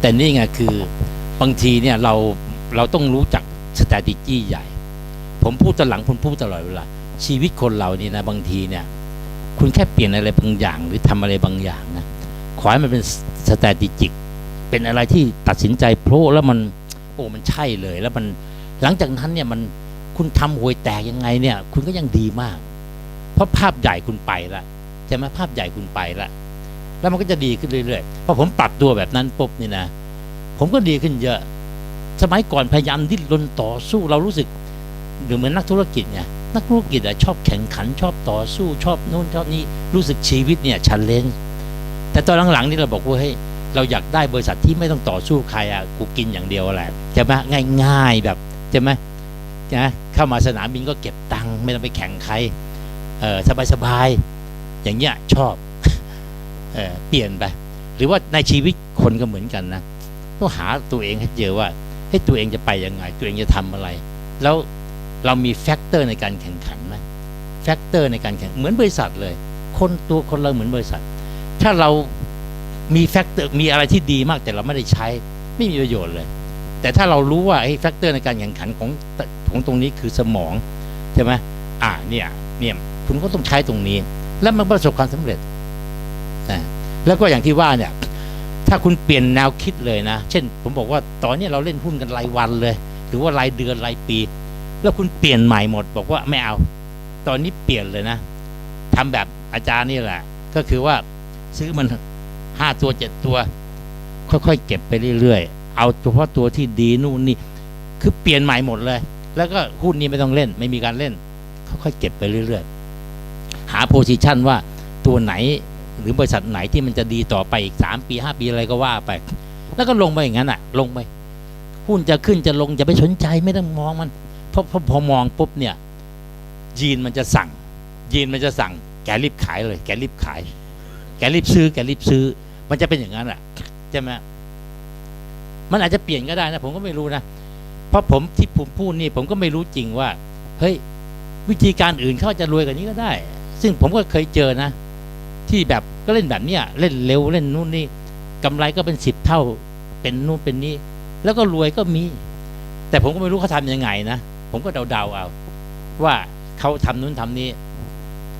แต่นี่ไงคือบางทีเนี่ยเราเราต้องรู้จัก strategy ใหญ่ ผมพูดตหลังผมพูดตลอดเวลาชีวิตคนเรานี่นะบางทีเนี่ย คุณแค่เปลี่ยนอะไรบางอย่าง หรือทำอะไรบางอย่างนะขอให้มันเป็น strategic เป็นอะไรที่ตัดสินใจโพรแล้วมันโอ้มันใช่เลย แล้วมันหลังจากนั้นเนี่ยมันคุณทำหวยแตกยังไงเนี่ย คุณก็ยังดีมาก เพราะภาพใหญ่คุณไปละใช่ไหมภาพใหญ่คุณไปละ แล้วมันก็จะดีขึ้นเรื่อยๆพอผมปรับตัวแบบนั้นปุ๊บนี่นะ ผมก็ดีขึ้นเยอะ สมัยก่อนพยายามดิ้นรนต่อสู้เรารู้สึกหรือเหมือนนักธุรกิจไงนักธุรกิจอะชอบแข่งขันชอบต่อสู้ชอบโน่นชอบนี่รู้สึกชีวิตเนี่ยชันเลนแต่ตอนหลังๆนี่เราบอกว่าเฮ้ยเราอยากได้บริษัทที่ไม่ต้องต่อสู้ใครอะกูกินอย่างเดียวแหละใช่ไหมง่าย ๆแบบใช่ไหมนะเข้ามาสนามบินก็เก็บตังค์ไม่ต้องไปแข่งใครเออสบายๆอย่างเงี้ยชอบ เเปลี่ยนไป หรือว่าในชีวิตคนก็เหมือนกันนะต้องหาตัวเองให้เจอว่าให้ตัวเองจะไปยังไง ตัวเองจะทำอะไร แล้วเรามีแฟกเตอร์ในการแข่งขันไหมแฟกเตอร์ในการแข่งเหมือนบริษัทเลย คนตัวคนเราเหมือนบริษัท ถ้าเรามีแฟกเตอร์มีอะไรที่ดีมากแต่เราไม่ได้ใช้ไม่มีประโยชน์เลย แต่ถ้าเรารู้ว่าไอ้แฟกเตอร์ในการแข่งขันของของตรงนี้คือสมองใช่ไหมอ่าเนี่ยเนี่ยคุณก็ต้องใช้ตรงนี้ แล้วมันประสบความสำเร็จนะ แล้วก็อย่างที่ว่าเนี่ย ถ้าคุณเปลี่ยนแนวคิดเลยนะ เช่น ผมบอกว่าตอนนี้เราเล่นหุ้นกันรายวันเลย หรือว่ารายเดือนรายปี แล้วคุณเปลี่ยนใหม่หมด บอกว่าไม่เอา ตอนนี้เปลี่ยนเลยนะทำแบบอาจารย์นี่แหละ ก็คือว่าซื้อมันห้าตัวเจ็ดตัว ค่อยๆเก็บไปเรื่อยๆ เอาเฉพาะตัวที่ดีนู่นนี่ คือเปลี่ยนใหม่หมดเลย แล้วก็หุ้นนี้ไม่ต้องเล่น ไม่มีการเล่น ค่อยๆเก็บไปเรื่อยๆ หาโพซิชันว่าตัวไหน หรือบริษัทไหนที่มันจะดีต่อไปอีกสามปีห้าปีอะไรก็ว่าไป แล้วก็ลงไปอย่างนั้นอะ ลงไปหุ้นจะขึ้นจะลงจะไปสนใจไม่ต้องมองมันเพราะพอพอมองปุ๊บเนี่ยยีนมันจะสั่ง ยีนมันจะสั่ง แกรีบขายเลย แกรีบขาย แกรีบซื้อ แกรีบซื้อ มันจะเป็นอย่างนั้นแหละใช่ไหมมันอาจจะเปลี่ยนก็ได้นะ ผมก็ไม่รู้นะ เพราะผมที่ผมพูดนี่ ผมก็ไม่รู้จริงว่า เฮ้ย วิธีการอื่นเขาจะรวยกว่านี้ก็ได้ ซึ่งผมก็เคยเจอนะ ที่แบบก็เล่นแบบเนี้ยเล่นเร็วเล่นนู่นนี่กำไรก็เป็นสิบเท่าเป็นนู่นเป็นนี่แล้วก็รวยก็มี แต่ผมก็ไม่รู้เขาทำยังไงนะผมก็เดาๆเอา ว่าเขาทำนู้นทำนี้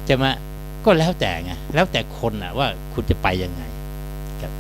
จะมาก็แล้วแต่ไงแล้วแต่คนอะว่าคุณจะไปยังไงครับ